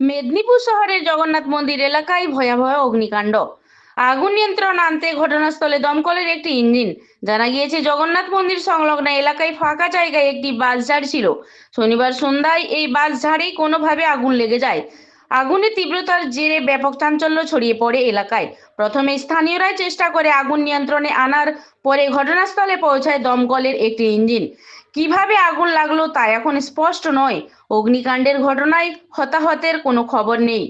মেদিনীপুর শহরের জগন্নাথ মন্দির এলাকায় ভয়াবহ অগ্নিকাণ্ড। আগুন নিয়ন্ত্রণ আনতে ঘটনাস্থলে দমকলের একটি ইঞ্জিন। জানা গিয়েছে, জগন্নাথ মন্দির সংলগ্ন এলাকায় ফাঁকা জায়গায় একটি বাস ঝাড় ছিল। শনিবার সন্ধ্যায় এই বাস ঝাড়েই কোনোভাবে আগুন লেগে যায়। আগুনের তীব্রতার জেরে ব্যাপক চাঞ্চল্য ছড়িয়ে পড়ে এলাকায়। প্রথমে স্থানীয়রাই চেষ্টা করে আগুন নিয়ন্ত্রণে আনার, পরে ঘটনাস্থলে পৌঁছায় দমকলের একটি ইঞ্জিন। কীভাবে আগুন লাগল তা এখন স্পষ্ট নয়। অগ্নিকাণ্ডের ঘটনায় হতাহতের কোনো খবর নেই।